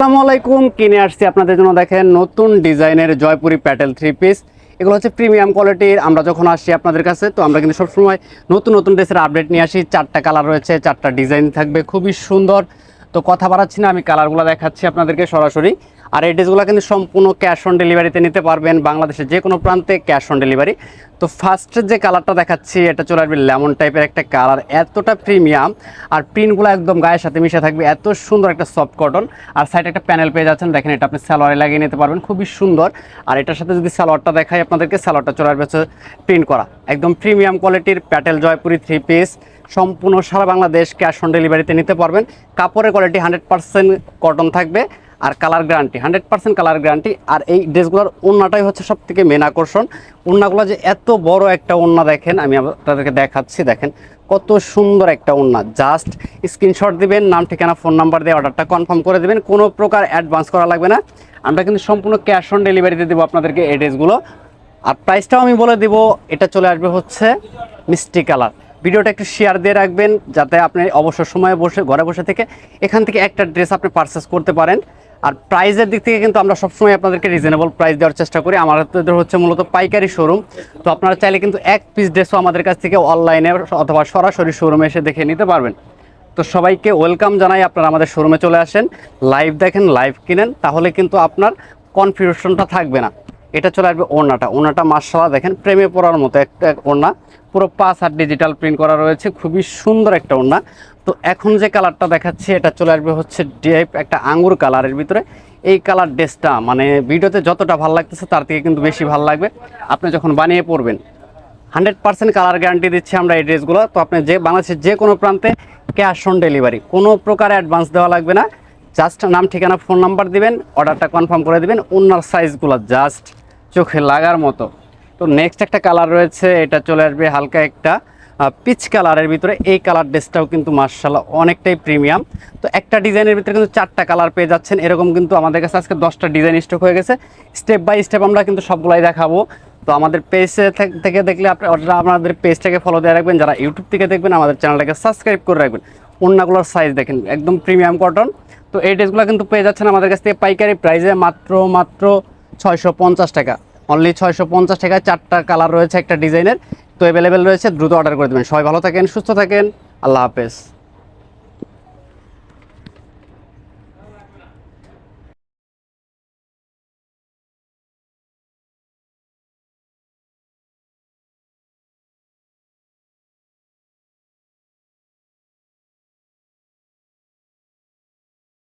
আসসালামু আলাইকুম, কিনে আসছি আপনাদের জন্য দেখেন নতুন ডিজাইনের জয়পুরি প্যাটেল থ্রি পিস এগুলো হচ্ছে প্রিমিয়াম কোয়ালিটির আমরা যখন আসি আপনাদের কাছে, তো আমরা কিন্তু সবসময় নতুন নতুন ড্রেসের আপডেট নিয়ে আসি। চারটা কালার রয়েছে, চারটা ডিজাইন থাকবে, খুবই সুন্দর। তো কথা বাড়াচ্ছি না, আমি কালারগুলো দেখাচ্ছি আপনাদেরকে সরাসরি। আর এই ড্রেসগুলো কিন্তু সম্পূর্ণ ক্যাশ অন ডেলিভারিতে নিতে পারবেন বাংলাদেশের যে কোনো প্রান্তে ক্যাশ অন ডেলিভারি তো ফার্স্টের যে কালারটা দেখাচ্ছি, এটা চলে আসবে লেমন টাইপের একটা কালার এতটা প্রিমিয়াম আর প্রিন্টগুলো একদম গায়ের সাথে মিশে থাকবে, এত সুন্দর একটা সফট কটন আর সাইডে একটা প্যানেল পেয়ে যাচ্ছেন, দেখেন এটা আপনি সালোয়ারে লাগিয়ে নিতে পারবেন, খুবই সুন্দর। আর এটার সাথে যদি সালোয়ারটা দেখাই আপনাদেরকে, সালোয়ারটা চলে আসবে প্রিন্ট করা। একদম প্রিমিয়াম কোয়ালিটির প্যাটেল জয়পুরি থ্রি পিস সম্পূর্ণ সারা বাংলাদেশ ক্যাশ অন ডেলিভারিতে নিতে পারবেন। কাপড়ের কোয়ালিটি হান্ড্রেড পার্সেন্ট কটন থাকবে। আর colour guarantee hundred percent colour guarantee আর এই ড্রেসগুলোর ওড়নাটাই হচ্ছে সব থেকে মেন আকর্ষণ। ওড়নাগুলো যে এত বড় একটা ওড়না দেখেন, আমি আপনাদেরকে দেখাচ্ছি, দেখেন কত সুন্দর একটা ওড়না জাস্ট স্ক্রিনশট দিবেন, নাম, ঠিকানা ফোন নাম্বার দিয়ে অর্ডারটা কনফার্ম করে দেবেন। কোনো প্রকার অ্যাডভান্স করা লাগবে না। আমরা কিন্তু সম্পূর্ণ ক্যাশ অন ডেলিভারিতে দেবো আপনাদেরকে এই ড্রেসগুলো। আর প্রাইসটাও আমি বলে দিব, এটা চলে আসবে হচ্ছে মিষ্টি কালার। ভিডিওটা একটু শেয়ার দিয়ে রাখবেন, যাতে আপনি অবসর সময়ে বসে, ঘরে বসে থেকে এখান থেকে একটা ড্রেস আপনি পারচেস করতে পারেন। আর প্রাইসের দিক থেকে কিন্তু আমরা সবসময় আপনাদেরকে রিজনেবল প্রাইস দেওয়ার চেষ্টা করি। আমাদের হচ্ছে মূলত পাইকারি শোরুম তো আপনারা চাইলে কিন্তু এক পিস ড্রেসও আমাদের কাছ থেকে অনলাইনে অথবা সরাসরি শোরুমে এসে দেখে নিতে পারবেন। তো সবাইকে ওয়েলকাম জানাই আপনারা আমাদের শোরুমে চলে আসেন। লাইভ দেখেন লাইভ কিনেন, তাহলে কিন্তু আপনার কনফিউশনটা থাকবে না। এটা চলে আসবে ওড়নাটা। ওড়নাটা মার্শাল্লাহ দেখেন, প্রেমে পড়ার মতো একটা ওড়না। পুরো পাঁচ আর ডিজিটাল প্রিন্ট করা রয়েছে, খুবই সুন্দর একটা ওড়না। তো এখন যে কালারটা দেখাচ্ছি, এটা চলে আসবে হচ্ছে ডিপ একটা আঙ্গুর কালারের ভিতরে। এই কালার ড্রেসটা মানে ভিডিওতে যতটা ভালো লাগতেছে, তার থেকে কিন্তু বেশি ভালো লাগবে। আপনি যখন বানিয়ে পড়বেন হান্ড্রেড পার্সেন্ট কালার গ্যারান্টি দিচ্ছি আমরা এই ড্রেসগুলো তো আপনি যে, বাংলাদেশের যে কোনো প্রান্তে ক্যাশ অন ডেলিভারি কোনো প্রকার অ্যাডভান্স দেওয়া লাগবে না। জাস্ট নাম, ঠিকানা ফোন নাম্বার দিবেন অর্ডারটা কনফার্ম করে দিবেন। ওনার সাইজগুলো জাস্ট চোখে লাগার মতো। তো নেক্সট একটা কালার রয়েছে, এটা চলে আসবে হালকা একটা পিচ কালারের ভিতরে। এই কালার ড্রেসটাও কিন্তু মার্শাল্লাহ অনেকটাই প্রিমিয়াম তো একটা ডিজাইনের ভিতরে কিন্তু চারটা কালার পেয়ে যাচ্ছেন। এরকম কিন্তু আমাদের কাছে আজকে দশটা ডিজাইন স্টক হয়ে গেছে। স্টেপ বাই স্টেপ আমরা কিন্তু সবগুলাই দেখাবো। তো আমাদের পেজে থেকে দেখলে আপনারা আমাদের পেজটাকে ফলো দিয়ে রাখবেন। যারা ইউটিউব থেকে দেখবেন, আমাদের চ্যানেলটাকে সাবস্ক্রাইব করে রাখবেন। অন্যগুলোর সাইজ দেখেন, একদম প্রিমিয়াম কটন তো এই ড্রেসগুলো কিন্তু পেয়ে যাচ্ছেন আমাদের কাছ থেকে পাইকারি প্রাইসে মাত্র মাত্র ছয়শো পঞ্চাশ টাকা। অনলি ছয়শো পঞ্চাশ টাকায় চারটা কালার রয়েছে একটা ডিজাইনের তো অ্যাভেলেবেল রয়েছে, দ্রুত অর্ডার করে দেবেন। সবাই ভালো থাকেন, সুস্থ থাকেন। আল্লাহ হাফেজ।